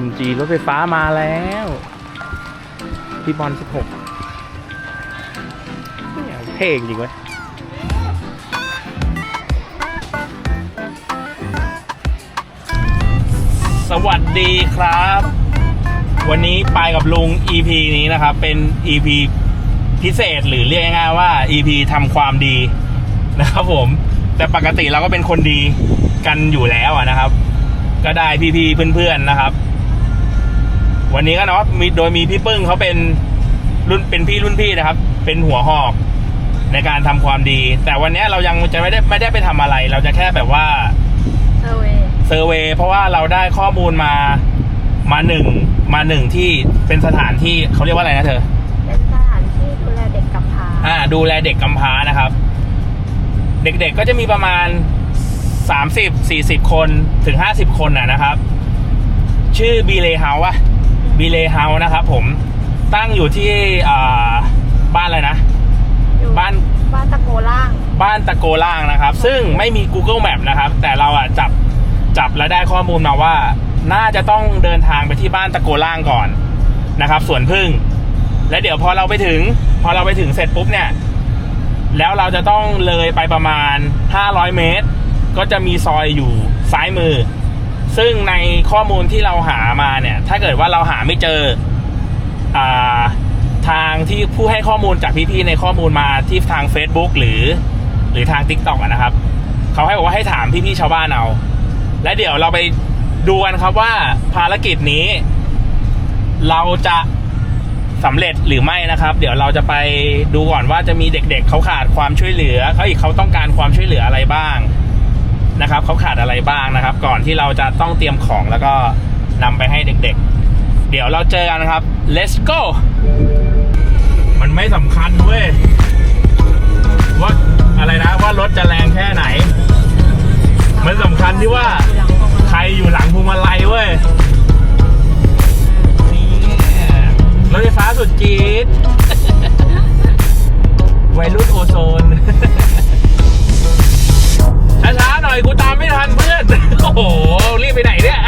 MG รถไฟฟ้ามาแล้วพี่บอล16เนี่ยเท่จริงเว้ยสวัสดีครับ วันนี้ไปกับลุง EP นี้นะครับ เป็น EP พิเศษหรือเรียกง่ายๆว่า EP ทำความดีนะครับผม แต่ปกติเราก็เป็นคนดีกันอยู่แล้วนะครับ ก็ได้พี่ๆเพื่อนๆนะครับ วันนี้ก็เนาะมีโดยมีพี่ปึ้งเขาเป็นรุ่นเป็นพี่รุ่นพี่นะครับ เป็นหัวหอกในการทำความดี แต่วันนี้เรายังจะไม่ได้ไม่ได้ไปทำอะไร เราจะแค่แบบว่าเซอร์เวย์เซอร์เวย์เพราะว่าเราได้ข้อมูลมามาหนึ่งมาหนึ่งที่เป็นสถานที่เขาเรียกว่าอะไรนะเธอ เป็นสถานที่ดูแลเด็กกำพร้าอ่า ดูแลเด็กกำพร้านะครับ เด็กๆก็จะมีประมาณ30 40คนถึง50คนนะนะครับ ชื่อบีเลเฮาส์อะ บีเลเฮาส์นะครับผมตั้งอยู่ที่อ่าบ้านอะไรนะอยู่บ้านบ้านตะโกล่าง บ้านตะโกล่างนะครับ ซึ่งไม่มี Google Map นะครับ แต่เราอะจับจับและได้ข้อมูลมาว่า น่าจะต้องเดินทางไปที่บ้านตะโกล่างก่อนนะครับสวนพึ่ง และเดี๋ยวพอเราไปถึง พอเราไปถึงเสร็จปุ๊บเนี่ย แล้วเราจะต้องเลยไปประมาณ 500 เมตร ก็จะมีซอยอยู่ซ้ายมือ ซึ่งในข้อมูลที่เราหามาเนี่ย ถ้าเกิดว่าเราหาไม่เจออ่าทางที่ผู้ให้ข้อมูลจากพี่ๆในข้อมูลมาที่ทาง Facebook หรือ หรือทาง t ิ k t o k อะนะครับ เขาให้บอกว่าให้ถามพี่ๆชาวบ้านเอา และเดี๋ยวเราไปดูกันครับว่าภารกิจนี้ เราจะสำเร็จหรือไม่นะครับ เดี๋ยวเราจะไปดูก่อนว่าจะมีเด็กๆ เขาขาดความช่วยเหลือเขาอีกเขาต้องการความช่วยเหลืออะไรบ้าง นะครับเขาขาดอะไรบ้างนะครับ ก่อนที่เราจะต้องเตรียมของแล้วก็นำไปให้เด็กๆ เดี๋ยวเราเจอกันนะครับ let's go มันไม่สำคัญเว้ยว่าอะไรนะว่ารถจะแรงแค่ไหน มันสำคัญที่ว่าใครอยู่หลังพวงมาลัยเว้ยนี่รถไฟฟ้าสุดจี๊ดวัยรุ่นโอโซน น่อยกูตามไม่ทันเพื่อน โอ้โห รีบไปไหนเนี่ย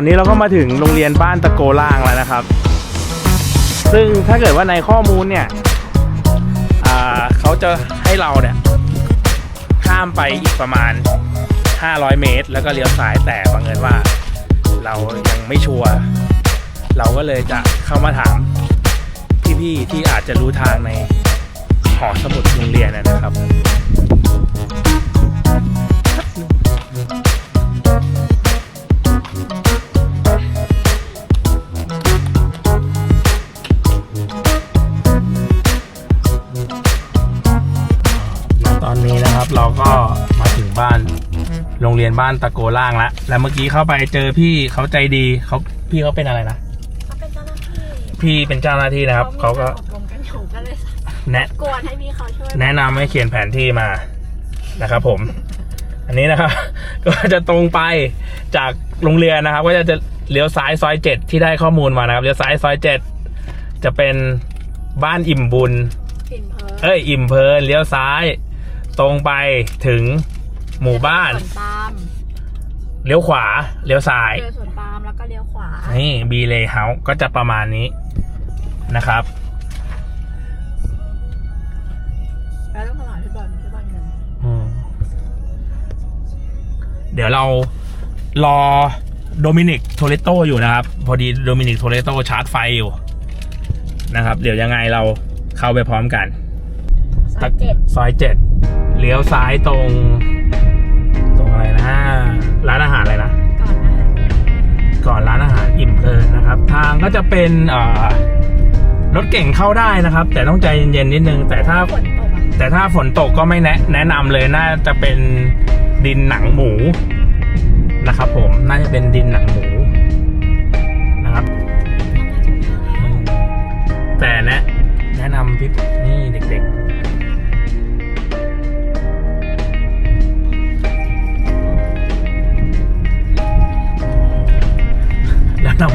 อนนี้เราก็มาถึงโรงเรียนบ้านตะโกล่างแล้วนะครับ ซึ่งถ้าเกิดว่าในข้อมูลเนี่ยเขาจะให้เราเนี่ยข้ามไปอีกประมาณ 500 เมตร แล้วก็เลี้ยวซ้ายแต่บังเอิญว่า เรายังไม่ชัวร์เราก็เลยจะเข้ามาถามพี่ๆที่อาจจะรู้ทางในหอสมุดโรงเรียนนะครับ ก็มาถึงบ้าน โรงเรียนบ้านตะโกล่างแล้วแล้วเมื่อกี้เข้าไปเจอพี่เขาใจดีเขาพี่เขาเป็นอะไรนะเขาเป็นเจ้าหน้าที่พี่เป็นเจ้าหน้าที่นะครับ เขาก็อบรมกันอยู่ก็เลยแนะกวนให้พี่เขาช่วยแนะนำให้เขียนแผนที่มานะครับ ผม อันนี้นะครับ ก็จะตรงไปจากโรงเรียนนะครับ ก็จะจะเลี้ยวซ้ายซอยเจ็ดที่ได้ข้อมูลมานะครับเลี้ยวซ้ายซอยเจ็ดจะเป็นบ้านอิ่มบุญปิ่นเพอเอ้ยอิ่มเพลินเลี้ยวซ้าย ตรงไปถึงหมู่บ้าน สวนปาล์มเลี้ยวขวา เลี้ยวซ้าย เจอสวนปาล์มแล้วก็เลี้ยวขวา นี่บีเลเฮาส์ก็จะประมาณนี้นะครับ แล้วต้องมาหาพี่บอลพี่บอลเงินอืมเดี๋ยวเรารอโดมินิกโทเรโตอยู่นะครับ พอดีโดมินิกโทเรโตชาร์จไฟอยู่นะครับ เดี๋ยวยังไงเราเข้าไปพร้อมกัน ซอยเจ็ดซอยเจ็ดเลี้ยวซ้ายตรง ตรงอะไรร้านอาหารอะไรนะก่อนนะคะก่อนร้านอาหารอิ่มเพลินนะครับ ทางก็จะเป็นเอ่อรถเก่งเข้าได้นะครับ แต่ต้องใจเย็นๆนิดนึง แต่ถ้าฝนตกอะแต่ถ้าฝนตกก็ไม่แนะแนะนำเลยน่าจะเป็นดินหนังหมูนะครับผมน่าจะเป็นดินหนังหมูนะครับอืมแต่แนะแนะนำพี่นี่เด็กๆ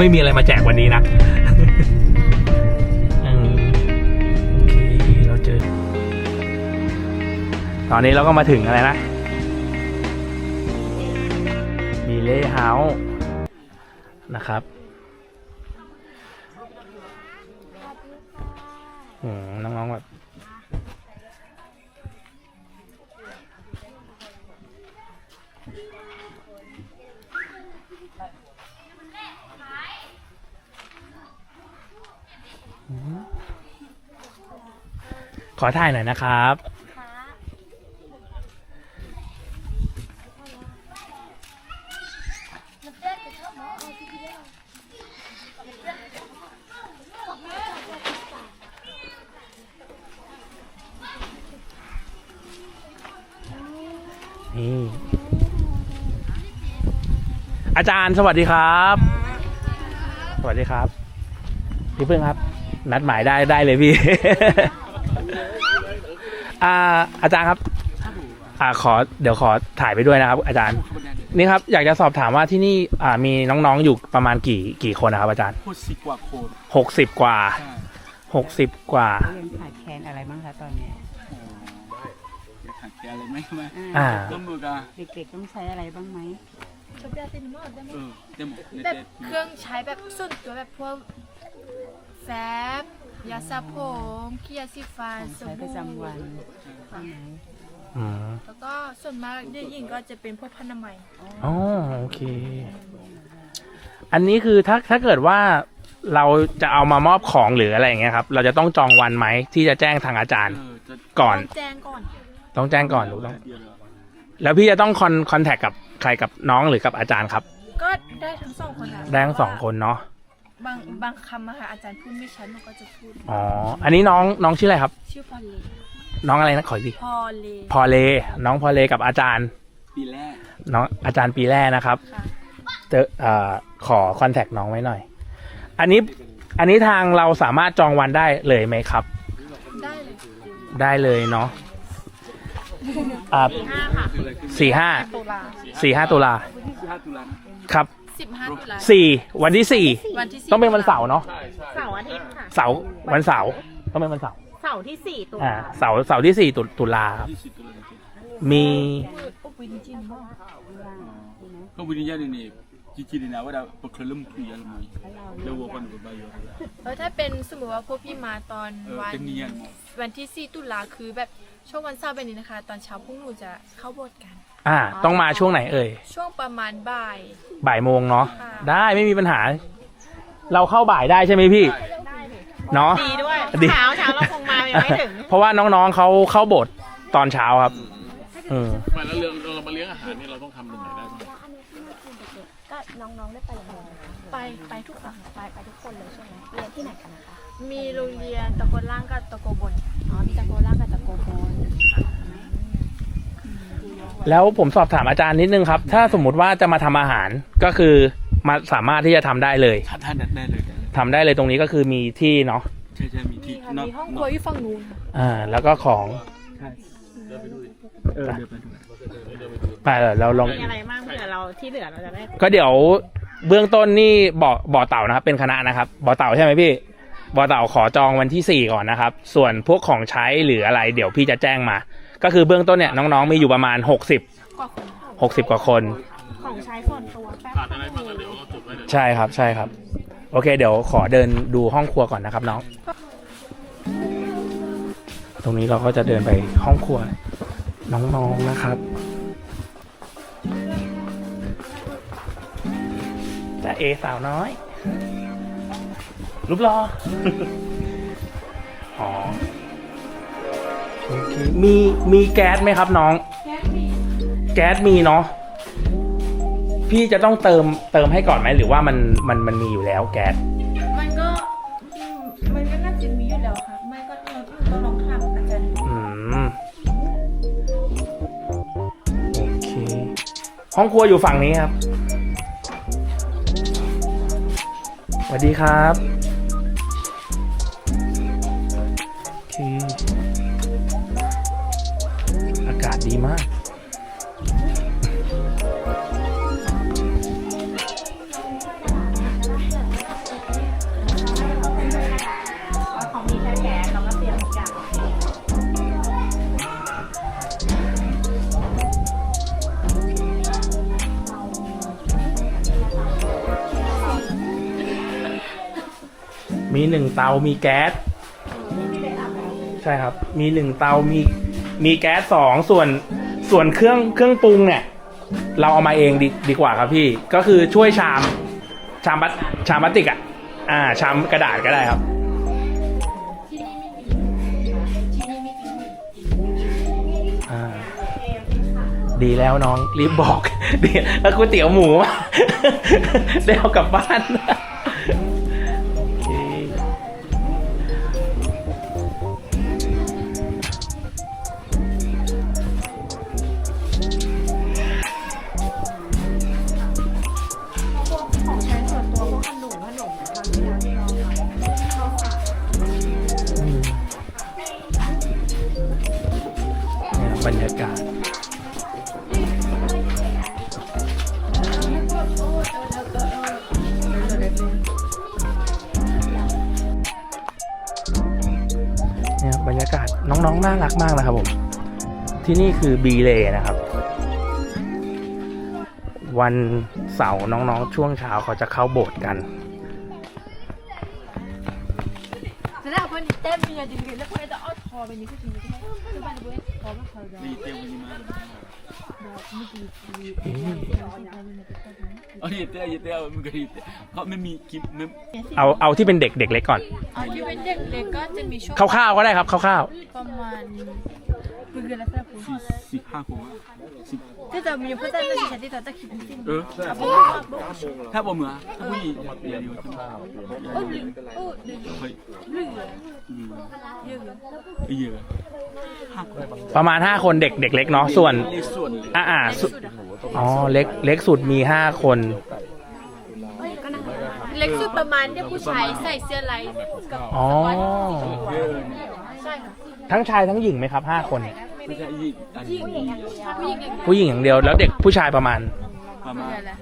ไม่มีอะไรมาแจกวันนี้นะอืมโอเคเราเจอ ตอนนี้เราก็มาถึงอะไรนะมีเล่เฮาส์นะครับอืมน้องๆแบบอืมข อถ่ายหน่อยนะครับ นี่ อาจารย์สวัสดีครับ สวัสดีครับ พี่เพึ่งครับ นัดหมายได้ได้เลยพี่ อ่าอาจารย์ครับอ่าขอเดี๋ยวขอถ่ายไปด้วยนะครับ อาจารย์ นี่ครับอยากจะสอบถามว่าที่นี่อ่ามีน้องๆอยู่ประมาณกี่กี่คนนะครับอาจารย์พูดสิบกว่าคนหกสิบกว่าใช่หกสิบกว่าเรียนขาดแคลนอะไรบ้างคะตอนเนี้ยอยากหักแกอะไรไหมไหมอ่าต้มมือกันเด็กๆต้องใช้อะไรบ้างไหมชุบยาตินมอดได้ไหมเออเต็มหมดแบบเครื่องใช้แบบส่วนตัวแบบพวกแฟบ ยาสระผมขี้ยาสีฟันของสใช้ประบู่จำวันใช่ไหมอืมแล้วก็ส่วนมากเด็กหญิงก็จะเป็นพวกพันนามัยอ๋อโอเค อันนี้คือถ้าถ้าเกิดว่าเราจะเอามามอบของหรืออะไรอย่างเงี้ยครับ เราจะต้องจองวันไหมที่จะแจ้งทางอาจารย์เออจะก่อน ต้องแจ้งก่อน ต้องแจ้งก่อนถูกต้องเดียวเลยแล้วพี่จะต้องคอนคอนแทคกับใครกับน้องหรือกับอาจารย์ครับ ก็ได้ทั้งสองคนค่ะได้ทั้งสองคนเนาะ บางบางคำอะค่ะอาจารย์พูดไม่ชัดหนูก็จะพูด อ๋อ อันนี้น้องน้องชื่ออะไรครับ ชื่อพอลเลน้องอะไรนะขออีกทีพอลเลพอเล น้องพอเลกับอาจารย์ ปีแรก น้องอาจารย์ปีแรกนะครับ ค่ะ เจอเอ่อขอคอนแทคน้องไว้หน่อย อันนี้อันนี้ทางเราสามารถจองวันได้เลยไหมครับ ได้เลยได้เลยเนาะอ่าห้าค่ะสี่ห้าตุลาสี่ห้าตุลาที่ห้าตุลา ครับ สิบห้าตุลาสี่วันที่สี่วันที่สี่ต้องเป็นวันเสาร์เนาะเสาร์อาทิตย์ค่ะเสาร์วันเสาร์ต้องเป็นวันเสาร์เสาร์ที่สี่ตุอ่าลาเสาร์เสาร์ที่สี่ตุตุลาครับที่สิบตุลาจริงมีอุปวินจินบ้างๆก็วิญญาณนี่จริงๆนะว่าเราปกครองคุยอะไรมั้ยแล้ววัวกันกับใบยอเออถ้าเป็นสมมติว่าพวกพี่มาตอนเออวันเทคนิควันที่4ตุลาคือแบบช่วงวันเสาร์แบบนี้นะคะ ตอนเช้าพวกหนูจะเข้าโบสถ์กัน อ่า ต้องมาช่วงไหนเอ่ย ช่วงประมาณบ่าย บ่ายโมงเนาะค่ะได้ไม่มีปัญหา เราเข้าบ่ายได้ใช่ไหมพี่ เนาะ ดีด้วยดี เช้าเช้าเราคงมายังไม่ถึง เพราะว่าน้องๆเขาเข้าโบสถ์ตอนเช้าครับอืมไมาแล้วเรื่องเรามาเลี้ยงอาหารนี่เราต้องทำตรงไหนได้บ้างก็น้องๆได้ไปโรงเรียนไหมคะไปไปทุกครั้งไปไปทุกคนเลยใช่ไหมเรียนที่ไหนกันนะคะมีโรงเรียนตะโกนล่างกับตะโกบนอ๋อมีตะโกล่างกับตะโกโบน แล้วผมสอบถามอาจารย์นิดนึงครับ ถ้าสมมุติว่าจะมาทำอาหารก็คือมาสามารถที่จะทำได้เลยถ้าท่านได้เลยทำได้เลยตรงนี้ก็คือมีที่เนาะใช่ใช่มีที่ค่ะมีห้องครัวอยู่ฝั่งนู้นค่ะอ่าแล้วก็ของใช่เออเดินไปดูไปเออเราลอง มีอะไรบ้างเผื่อเราที่เหลือเราจะได้ ก็เดี๋ยวเบื้องต้นนี่บ่อบ่อเต่านะครับเป็นคณะนะครับบ่อเต่าใช่ไหมพี่บ่อเต่าขอจองวันที่สี่ก่อนนะครับ ส่วนพวกของใช้หรืออะไร เดี๋ยวพี่จะแจ้งมา ก็คือเบื้องต้นเนี่ยน้องๆมีอยู่ประมาณหกสิบกว่าคนหกสิบกว่าคน ของใช้ส่วนตัวแป๊บขาดอะไรบ้างก็เดี๋ยวเราจดไว้เลยใช่ครับใช่ครับ โอเค เดี๋ยวขอเดินดูห้องครัวก่อนนะครับน้อง ตรงนี้เราก็จะเดินไปห้องครัว น้องๆนะครับ แต่เอสาวน้อย รูปรอ อ๋อ โอเคมีมีแก๊สไหมครับน้อง แก๊สมีเนาะพี่จะต้องเติมเติมให้ก่อนไหมหรือว่ามันมันมันมีอยู่แล้วแก๊สมันก็อืมมันก็น่าจะมีอยู่แล้วค่ะไม่ก็เราต้องลองถามอาจารย์ดูอืมโอเคห้องครัวอยู่ฝั่งนี้ครับสวัสดีครับ เตามีแก๊สใช่ครับ มีหนึ่งเตามีมีแก๊สสองส่วนส่วนเครื่องเครื่องปรุงเนี่ย เราเอามาเองดีดีกว่าครับพี่ ก็คือช่วยชาม ชามพลาชามพลาสติกอะอ่า ชามกระดาษก็ได้ครับ อ่า ดีแล้วน้องรีบบอกเดี๋ยวแล้วก๋วยเตี๋ยวหมูมาได้เอากลับบ้านารักมากนะครับผม ที่นี่คือบีเลนะครับ วันเสาร์น้องๆ ช่วงเช้าเขาจะเข้าโบสถ์กันแต่ถ้าคน เอะไรดีๆแล้วคนจะเอาทอไปนี่ก็จริงๆใช่ไหมคือบ้านเว้ยเตี้ยมันก็ดีเพราะไม่มีคลิปเอาเอาที่เป็นเด็กเด็กเล็กก่อน เอาที่เป็นเด็กเล็กก็จะมีช่วงคร่าวๆก็ได้ครับคร่าวประมาณ เพื่อนแล้วแต่คุณสี่สิบห้าคนสิบที่จะมีเพื่อนที่จะที่จะคิดจริงเออๆบุ๊กบุ๊กถ้าผมเหมือนถ้าผู้หญิงเดี๋ยวอยู่โอ้ยโอ้ยเฮ้ยเรื่องอืมเยอะเยอะๆประมาณ 5 คนเด็กเด็กเล็กเนาะส่วนในส่วนเลยอ่าอ่าสุอ๋อเล็กเล็กสุดมี 5 คน เล็กสุดประมาณที่ผู้ชายใส่เสื้อลายกับอ๋อ เยอะใช่ค่ะ ทั้งชายทั้งหญิงไหมครับ5คน ไม่ใช่ยิ่งอันนี้ผู้หญิงอย่างผู้หญิงอย่างเดียวแล้วเด็กผู้ชายประมาณ ประมาณเงี้ยแหละ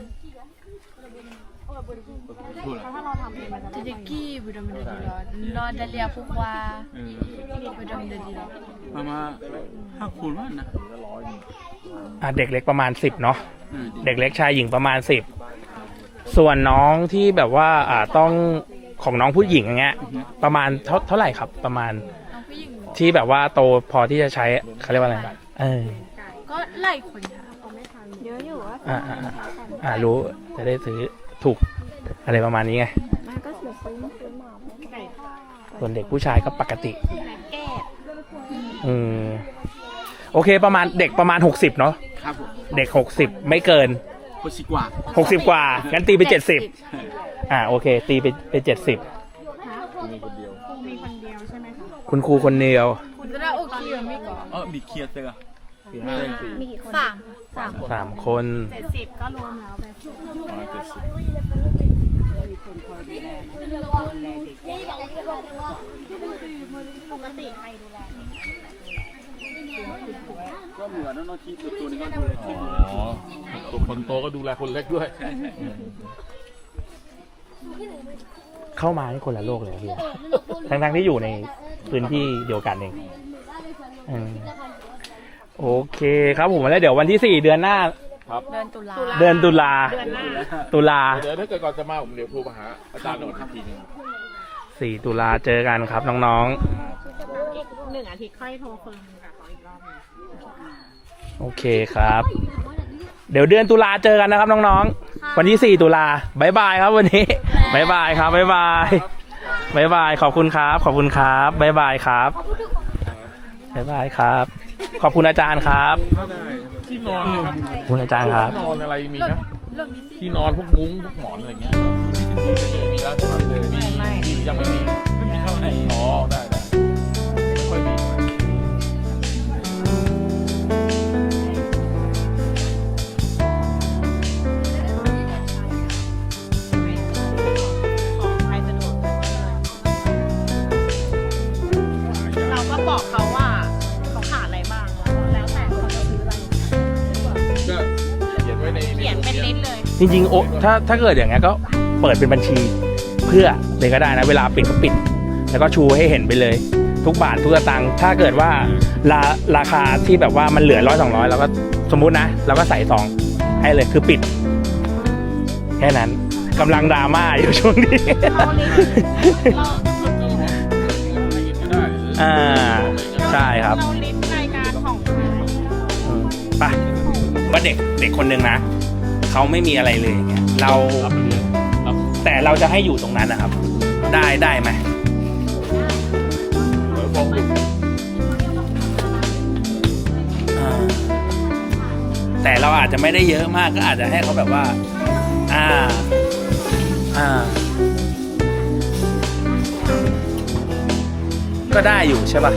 พูดละจะได้กี่บุดมเดดีรอรอดาเลียพุกวาเออบุดมเดดีรอประมาณห้าคนว่านะอ่าเด็กเล็กประมาณ10เนาะเออเด็กเล็กชายหญิงประมาณ10ส่วนน้องที่แบบว่าอ่าต้องของน้องผู้หญิงอย่างเงี้ย ประมาณเท่าเท่าไหร่ครับ ประมาณน้องผู้หญิง ที่แบบว่าโตพอที่จะใช้เขาเรียกว่าอะไรเออก็ไล่คนค่ะเยอะอยู่ว่าอ่าอ่าอ่าอ่ารู้จะได้ซื้อถูกอะไรประมาณนี้ไงมันก็เสียซื้อซื้อหมาไม่ส่วนเด็กผู้ชายก็ปกติอืมโอเคประมาณเด็กประมาณหกสิบเนาะครับผมเด็กหกสิบไม่เกินคนสิกว่าหกสิบกว่างั้นตีไปเจ็ดสิบอ่าโอเค ตีไปไปเจ็ดสิบคงมีคนเดียวใช่ไหม คะคุณครูคนเดียวคุณจะได้โอเคหรือไม่ก่อนเออมีเคลียร์เตอร์มีกี่คนสามสามสามคนเจ็ดสิบก็รวมแล้วไปปกติใครดูแลก็เหมือนน้องๆที่ตัวนี้ก็ดูแลที่อ๋อตัวคนโตก็ดูแลคนเล็กด้วย เข้ามานี่คนละโลกเลยพี่ทั้งทั้งๆที่อยู่ใน พื้นที่เดียวกันเองอืมโอเคครับผมแล้วเดี๋ยววันที่สี่เดือนหน้าเดือนตุลาเดือนตุลา เดือนหน้าตุลาเดี๋ยวถ้าเกิดก่อนจะมาผมเดี๋ยวโทรมาหาอาจารย์หน่อยอีกทีหนึงสี่ตุลาเจอกันครับน้องอีกหนึ่งอาทิตย์ค่อยโทรเฟิร์มกับเขาอีกรอบหนึง ๆ โอเคครับ เดี๋ยวเดือนตุลาเจอกันนะครับน้องๆ วันที่สี่ตุลาบายบายครับวันนี้บายบายครับบายบายบายบายขอบคุณครับ ขอบคุณครับบายบายครับบายบายครับ ขอบคุณอาจารย์ครับที่นอนขอบคุณอาจารย์ครับ นอนอะไรมีนะเรื่องนี้สิที่นอนพวกมุ้งพวกหมอนอะไรเงี้ยมีแล้วใช่ไหมมีมียังไม่มีไม่มีเท่าไหร่อ๋อได้ จริงๆโอถ้าถ้าเกิดอย่างเงี้ยก็เปิดเป็นบัญชีเพื่อเลยก็ได้นะ เวลาปิดก็ปิด แล้วก็ชูให้เห็นไปเลย ทุกบาททุกสตางค์ถ้าเกิดว่าราราคาที่แบบว่ามันเหลือร้อยสองร้อยเราก็สมมุตินะเราก็ใส่ซองให้เลยคือปิด แค่นั้นกำลังดราม่าอยู่ช่วงนี้ เราลิสต์เราได้อ่าใช่ครับเราลิสต์รายการของ อืมไปว่าเด็กเด็กคนหนึ่งนะ เขาไม่มีอะไรเลยอย่างเงี้ยเรารับไปเลยรับแต่เราจะให้อยู่ตรงนั้นนะครับ ได้ได้ไหมเปิดฟองอยู่อ่าแต่เราอาจจะไม่ได้เยอะมากก็อาจจะให้เขาแบบว่า อ่า อ่า ก็ได้อยู่ใช่ป่ะ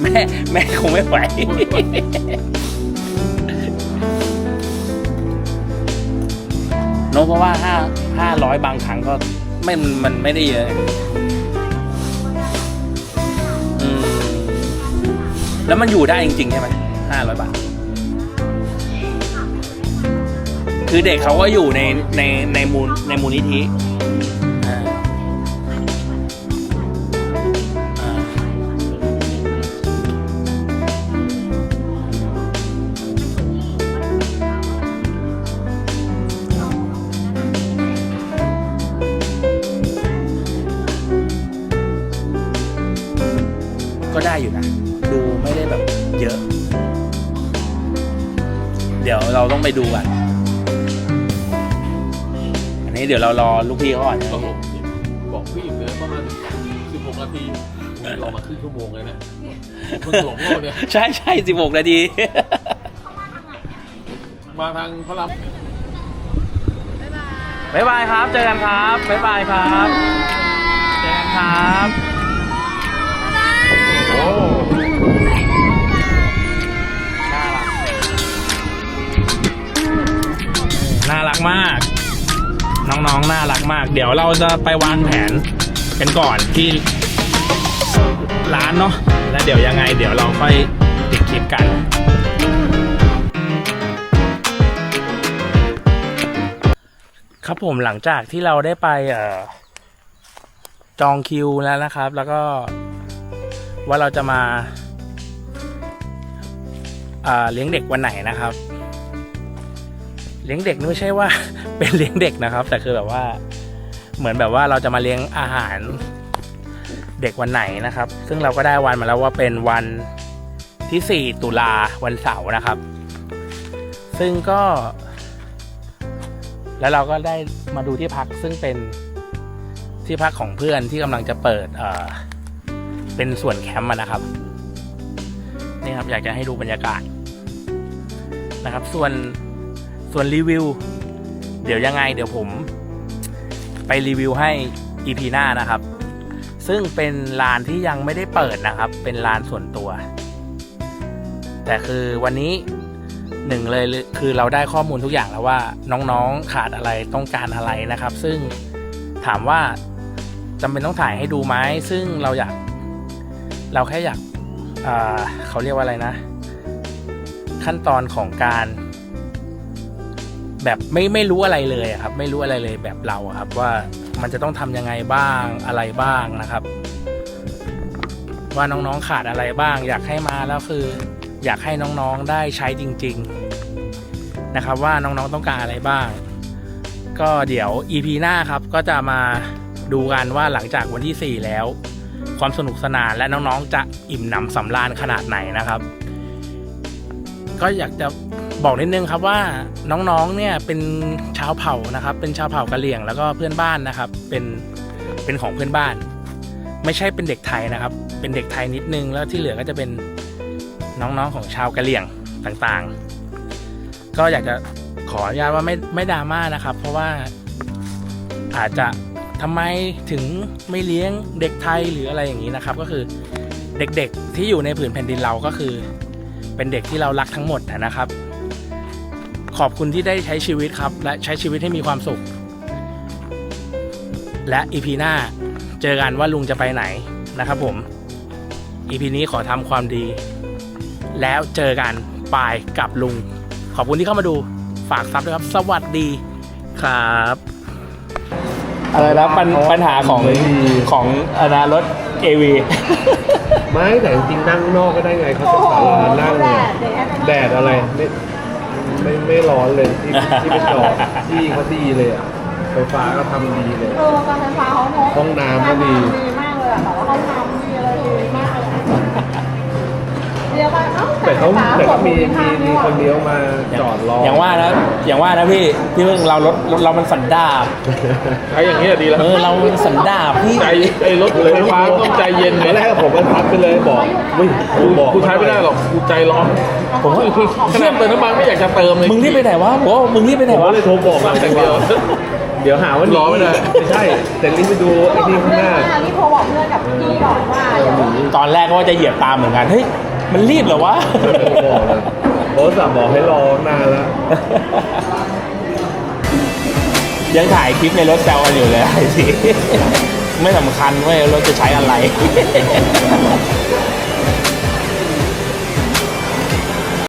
แม่แม่คงไม่ไหวโนตเพราะว่าห้าห้าร้อยบางครั้งก็ไม่มันมันไม่ได้เยอะ อืม แล้วมันอยู่ได้จริง ๆ ใช่ไหมห้าร้อยบาท คือเด็กเขาก็อยู่ในในในมูลในมูลนิธิ ไปดูกัน อันนี้เดี๋ยวเรารอลูกพี่เขาก่อนนะโอ้โหบอกพี่เหลือประมาณ16นาทีรอมาครึ่งชั่วโมงเลยนะเพิ่งหลงโลกเนี่ยใช่ใช่สิบหกนาที มาทางพระรามบ๊ายบายบ๊ายบายครับ เจอกันครับ บ๊ายบายครับ เจอกันครับ องน่ารักมาก เดี๋ยวเราจะไปวางแผนกันก่อนที่ร้านเนาะแล้วเดี๋ยวยังไง เดี๋ยวเราค่อยติดคลิปกัน ครับผมหลังจากที่เราได้ไปเออจองคิวแล้วนะครับ แล้วก็ว่าเราจะมาอ่าเลี้ยงเด็กวันไหนนะครับ เลี้ยงเด็กนี่ไม่ใช่ว่า เป็นเลี้ยงเด็กนะครับ แต่คือแบบว่า เหมือนแบบว่าเราจะมาเลี้ยงอาหารเด็กวันไหนนะครับ ซึ่งเราก็ได้วันมาแล้วว่าเป็นวันที่ 4 ตุลาวันเสาร์นะครับ ซึ่งก็ แล้วเราก็ได้มาดูที่พักซึ่งเป็นที่พักของเพื่อนที่กำลังจะเปิดเเป็นส่วนแคมป์นะครับนี่ครับอยากจะให้ดูบรรยากาศนะครับ ส่วนส่วนรีวิว เดี๋ยวยังไงเดี๋ยวผมไปรีวิวให้ EP หน้านะครับ ซึ่งเป็นลานที่ยังไม่ได้เปิดนะครับ เป็นลานส่วนตัว แต่คือวันนี้หนึ่งเลยคือเราได้ข้อมูลทุกอย่างแล้วว่าน้องๆขาดอะไรต้องการอะไรนะครับ ซึ่งถามว่าจำเป็นต้องถ่ายให้ดูไหมซึ่งเราอยาก เราแค่อยากอ่าเขาเรียกว่าอะไรนะ ขั้นตอนของการ แบบไม่ไม่รู้อะไรเลยครับ ไม่รู้อะไรเลยแบบเราครับ ว่ามันจะต้องทำยังไงบ้างอะไรบ้างนะครับ ว่าน้องๆขาดอะไรบ้าง อยากให้มาแล้วคือ อยากให้น้องๆได้ใช้จริง ๆนะครับ ว่าน้องๆต้องการอะไรบ้าง ก็เดี๋ยว EP หน้าครับก็จะมาดูกันว่าหลังจากวันที่ 4 แล้ว ความสนุกสนานและน้องๆจะอิ่มหนำสำราญขนาดไหนนะครับ ก็อยากจะ บอกนิดนึงครับว่าน้องๆเนี่ยเป็นชาวเผ่านะครับ เป็นชาวเผ่ากะเหรี่ยงแล้วก็เพื่อนบ้านนะครับ เป็นเป็นของเพื่อนบ้าน ไม่ใช่เป็นเด็กไทยนะครับ เป็นเด็กไทยนิดนึงแล้วที่เหลือก็จะเป็นน้องๆของชาวกะเหรี่ยงต่างๆ ก็อยากจะขออนุญาตว่าไม่ไม่ดราม่านะครับ เพราะว่าอาจจะทำไมถึงไม่เลี้ยงเด็กไทยหรืออะไรอย่างนี้นะครับ ก็คือเด็กๆที่อยู่ในผืนแผ่นดินเราก็คือ เป็นเด็กที่เรารักทั้งหมดนะครับ ขอบคุณที่ได้ใช้ชีวิตครับ และใช้ชีวิตให้มีความสุข และอีพีหน้าเจอกันว่าลุงจะไปไหนนะครับผมอีพีนี้ขอทำความดี แล้วเจอกันปายกับลุง ขอบคุณที่เข้ามาดูฝากซับด้วยครับ สวัสดีครับอะไรนะปัญปัญหาของของอนารถเอวีไม่แต่จริงๆนั่งนอกก็ได้ไงเขาเป็นศาลานั่งแดดอะไร ไม่ไม่ไม่ร้อนเลยที่ที่ไปจอดที่เขาดีเลยอะไฟฟ้าก็ทำดีเลย เออการไฟฟ้าเขาเนอะห้องน้ำก็ดี ดีมากเลยอะแต่ว่าห้องน้ำ เดี๋ยวไปเอ้าแต่เขาไฟฟ้แต่ก็มีส่วนมีภูมีภาคนเลี้ยวมาจอดรอออย่างว่านะอย่างว่านะพี่พี่เพิ่งเรารถรถเรามันสันดาบใช้อย่างนี้ดีแล้วเออเรามันสันดาบพี่ ใจไอ้รถไฟฟ้าต้องใจเย็นตอนแรกผมก็ทักไปเลยบอกเฮ้ยกูบอกกูใช้ไม่ได้หรอกกูใจร้อนผมว่าขนาดเติมน้ำมันไม่อยากจะเติมเลยมึงรีบไปไหนวะผมว่ามึงรีบไปไหนผมวะก็เลยโทรบอกหลังจากเดียว เดี๋ยวหาว่าหนีรอไม่ได้ ไม่ใช่แต่รีบไปดูไอ้นี่ข้างหน้า รีบโทรบอกเพื่อนกับพี่ก่อนว่าเดี๋ยวตอนแรกก็ว่าจะเหยียบตามเหมือนกันเฮ้ย มันรีบเหรอวะโทรบอกเลยโทรศัพท์บอกให้รอนานแล้ว ยังถ่ายคลิปในรถแซวกันอยู่เลยไอ้ทีไม่สำคัญเว้ยรถจะใช้อะไร